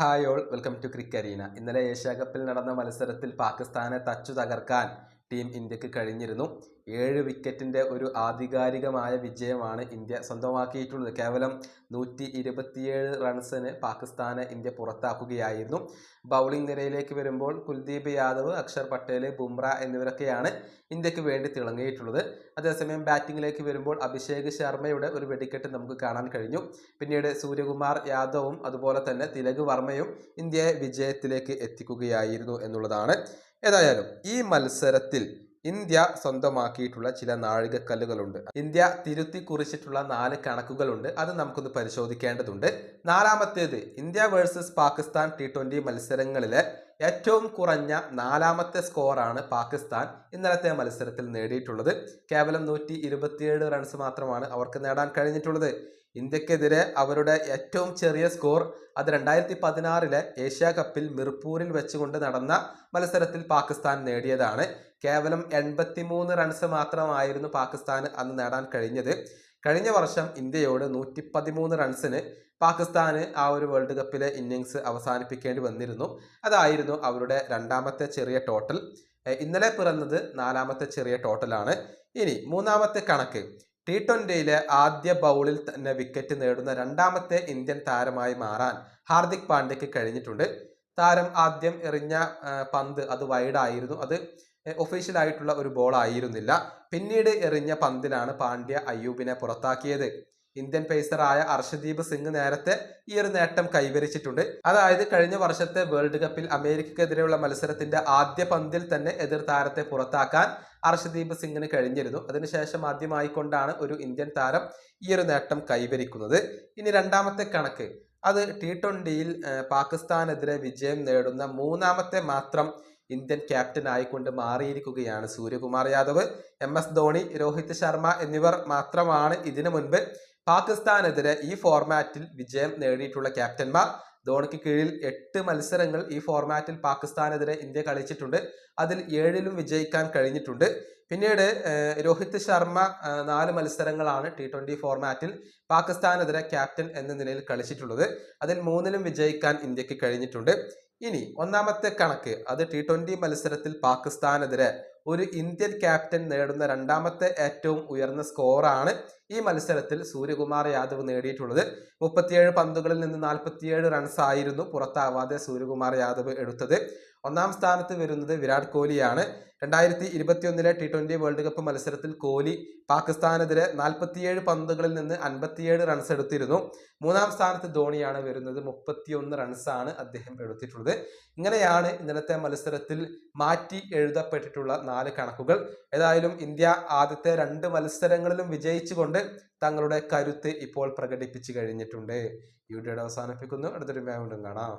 Hi all welcome to Crickarena ഇന്നലെ ഏഷ്യ കപ്പിൽ നടന്ന മത്സരത്തിൽ പാകിസ്ഥാനെ തച്ചു തകർക്കാൻ ടീം ഇന്ത്യയ്ക്ക് കഴിഞ്ഞിരുന്നു. ഏഴ് വിക്കറ്റിന്റെ ഒരു ആധികാരികമായ വിജയമാണ് ഇന്ത്യ സ്വന്തമാക്കിയിട്ടുള്ളത്. കേവലം നൂറ്റി ഇരുപത്തിയേഴ് റൺസിന് പാകിസ്ഥാനെ ഇന്ത്യ പുറത്താക്കുകയായിരുന്നു. ബൗളിംഗ് നിരയിലേക്ക് വരുമ്പോൾ കുൽദീപ് യാദവ് അക്ഷർ പട്ടേൽ ബുംറ എന്നിവരൊക്കെയാണ് ഇന്ത്യയ്ക്ക് വേണ്ടി തിളങ്ങിയിട്ടുള്ളത്. അതേസമയം ബാറ്റിംഗിലേക്ക് വരുമ്പോൾ അഭിഷേക് ശർമ്മയുടെ ഒരു വെടിക്കെട്ട് നമുക്ക് കാണാൻ കഴിഞ്ഞു. പിന്നീട് സൂര്യകുമാർ യാദവും അതുപോലെ തന്നെ തിലക് വർമ്മയും ഇന്ത്യയെ വിജയത്തിലേക്ക് എത്തിക്കുകയായിരുന്നു എന്നുള്ളതാണ്. ഏതായാലും ഈ മത്സരത്തിൽ ഇന്ത്യ സ്വന്തമാക്കിയിട്ടുള്ള ചില നാഴികക്കല്ലുകളുണ്ട്. ഇന്ത്യ തിരുത്തി കുറിച്ചിട്ടുള്ള നാല് കണക്കുകളുണ്ട്. അത് നമുക്കൊന്ന് പരിശോധിക്കേണ്ടതുണ്ട്. നാലാമത്തേത് India versus Pakistan T twenty മത്സരങ്ങളിലെ ഏറ്റവും കുറഞ്ഞ നാലാമത്തെ സ്കോറാണ് പാകിസ്ഥാൻ ഇന്നലത്തെ മത്സരത്തിൽ നേടിയിട്ടുള്ളത്. കേവലം നൂറ്റി ഇരുപത്തിയേഴ് റൺസ് മാത്രമാണ് അവർക്ക് നേടാൻ കഴിഞ്ഞിട്ടുള്ളത്. ഇന്ത്യക്കെതിരെ അവരുടെ ഏറ്റവും ചെറിയ സ്കോർ അത് രണ്ടായിരത്തി പതിനാറിലെ ഏഷ്യാ കപ്പിൽ മിർപൂരിൽ വെച്ചുകൊണ്ട് നടന്ന മത്സരത്തിൽ പാകിസ്ഥാൻ നേടിയതാണ്. കേവലം എൺപത്തിമൂന്ന് റൺസ് മാത്രമായിരുന്നു പാകിസ്ഥാന് അന്ന് നേടാൻ കഴിഞ്ഞത്. കഴിഞ്ഞ വർഷം ഇന്ത്യയോട് നൂറ്റി പതിമൂന്ന് റൺസിന് പാകിസ്ഥാന് ആ ഒരു വേൾഡ് കപ്പിലെ ഇന്നിങ്സ് അവസാനിപ്പിക്കേണ്ടി വന്നിരുന്നു. അതായിരുന്നു അവരുടെ രണ്ടാമത്തെ ചെറിയ ടോട്ടൽ ഇന്നലെ പിറന്നത് നാലാമത്തെ ചെറിയ ടോട്ടലാണ് ഇനി മൂന്നാമത്തെ കണക്ക്. ടി ട്വന്റിയിലെ ആദ്യ ബൗളിൽ തന്നെ വിക്കറ്റ് നേടുന്ന രണ്ടാമത്തെ ഇന്ത്യൻ താരമായി മാറാൻ ഹാർദിക് പാണ്ഡ്യക്ക് കഴിഞ്ഞിട്ടുണ്ട്. താരം ആദ്യം എറിഞ്ഞ പന്ത് അത് വൈഡായിരുന്നു അത് ഒഫീഷ്യൽ ആയിട്ടുള്ള ഒരു ബോൾ ആയിരുന്നില്ല. പിന്നീട് എറിഞ്ഞ പന്തിലാണ് പാണ്ഡ്യ അയ്യൂബിനെ പുറത്താക്കിയത്. ഇന്ത്യൻ പേസറായ അർഷദീപ് സിംഗ് നേരത്തെ ഈ ഒരു നേട്ടം കൈവരിച്ചിട്ടുണ്ട്. അതായത് കഴിഞ്ഞ വർഷത്തെ വേൾഡ് കപ്പിൽ അമേരിക്കക്കെതിരെയുള്ള മത്സരത്തിന്റെ ആദ്യ പന്തിൽ തന്നെ എതിർ താരത്തെ പുറത്താക്കാൻ അർഷദീപ് സിംഗിന് കഴിഞ്ഞിരുന്നു. അതിനുശേഷം ആദ്യമായിക്കൊണ്ടാണ് ഒരു ഇന്ത്യൻ താരം ഈ ഒരു നേട്ടം കൈവരിക്കുന്നത്. ഇനി രണ്ടാമത്തെ കണക്ക്. അത് ടി ട്വന്റിയിൽ പാകിസ്ഥാനെതിരെ വിജയം നേടുന്ന മൂന്നാമത്തെ മാത്രം ഇന്ത്യൻ ക്യാപ്റ്റൻ ആയിക്കൊണ്ട് മാറിയിരിക്കുകയാണ് സൂര്യകുമാർ യാദവ്. എം എസ് ധോണി രോഹിത് ശർമ്മ എന്നിവർ മാത്രമാണ് ഇതിനു മുൻപ് പാകിസ്ഥാനെതിരെ ഈ ഫോർമാറ്റിൽ വിജയം നേടിയിട്ടുള്ള ക്യാപ്റ്റന്മാർ. ധോണിക്ക് കീഴിൽ എട്ട് മത്സരങ്ങൾ ഈ ഫോർമാറ്റിൽ പാകിസ്ഥാനെതിരെ ഇന്ത്യ കളിച്ചിട്ടുണ്ട്. അതിൽ ഏഴിലും വിജയിക്കാൻ കഴിഞ്ഞിട്ടുണ്ട്. പിന്നീട് രോഹിത് ശർമ്മ നാല് മത്സരങ്ങളാണ് ടി ട്വന്റി ഫോർമാറ്റിൽ പാകിസ്ഥാനെതിരെ ക്യാപ്റ്റൻ എന്ന നിലയിൽ കളിച്ചിട്ടുള്ളത്. അതിൽ മൂന്നിലും വിജയിക്കാൻ ഇന്ത്യയ്ക്ക് കഴിഞ്ഞിട്ടുണ്ട്. ഇനി ഒന്നാമത്തെ കണക്ക്. അത് ടി ട്വന്റി മത്സരത്തിൽ പാകിസ്ഥാനെതിരെ ഒരു ഇന്ത്യൻ ക്യാപ്റ്റൻ നേടുന്ന രണ്ടാമത്തെ ഏറ്റവും ഉയർന്ന സ്കോറാണ് ഈ മത്സരത്തിൽ സൂര്യകുമാർ യാദവ് നേടിയിട്ടുള്ളത്. മുപ്പത്തിയേഴ് പന്തുകളിൽ നിന്ന് നാൽപ്പത്തിയേഴ് റൺസ് ആയിരുന്നു പുറത്താവാതെ സൂര്യകുമാർ യാദവ് എടുത്തത്. ഒന്നാം സ്ഥാനത്ത് വരുന്നത് വിരാട് കോഹ്ലിയാണ്. രണ്ടായിരത്തി ഇരുപത്തിയൊന്നിലെ ടി ട്വന്റി വേൾഡ് കപ്പ് മത്സരത്തിൽ കോഹ്ലി പാകിസ്ഥാനെതിരെ നാൽപ്പത്തിയേഴ് പന്തുകളിൽ നിന്ന് അൻപത്തിയേഴ് റൺസ് എടുത്തിരുന്നു. മൂന്നാം സ്ഥാനത്ത് ധോണിയാണ് വരുന്നത്. മുപ്പത്തിയൊന്ന് റൺസാണ് അദ്ദേഹം എടുത്തിട്ടുള്ളത്. ഇങ്ങനെയാണ് ഇന്നലത്തെ മത്സരത്തിൽ മാറ്റി എഴുതപ്പെട്ടിട്ടുള്ള നാല് കണക്കുകൾ. ഏതായാലും ഇന്ത്യ ആദ്യത്തെ രണ്ട് മത്സരങ്ങളിലും വിജയിച്ചുകൊണ്ട് തങ്ങളുടെ കരുത്ത് ഇപ്പോൾ പ്രകടിപ്പിച്ചു കഴിഞ്ഞിട്ടുണ്ട്. ഈ അവസാനിപ്പിക്കുന്നു. അടുത്തൊരു വീണ്ടും കാണാം.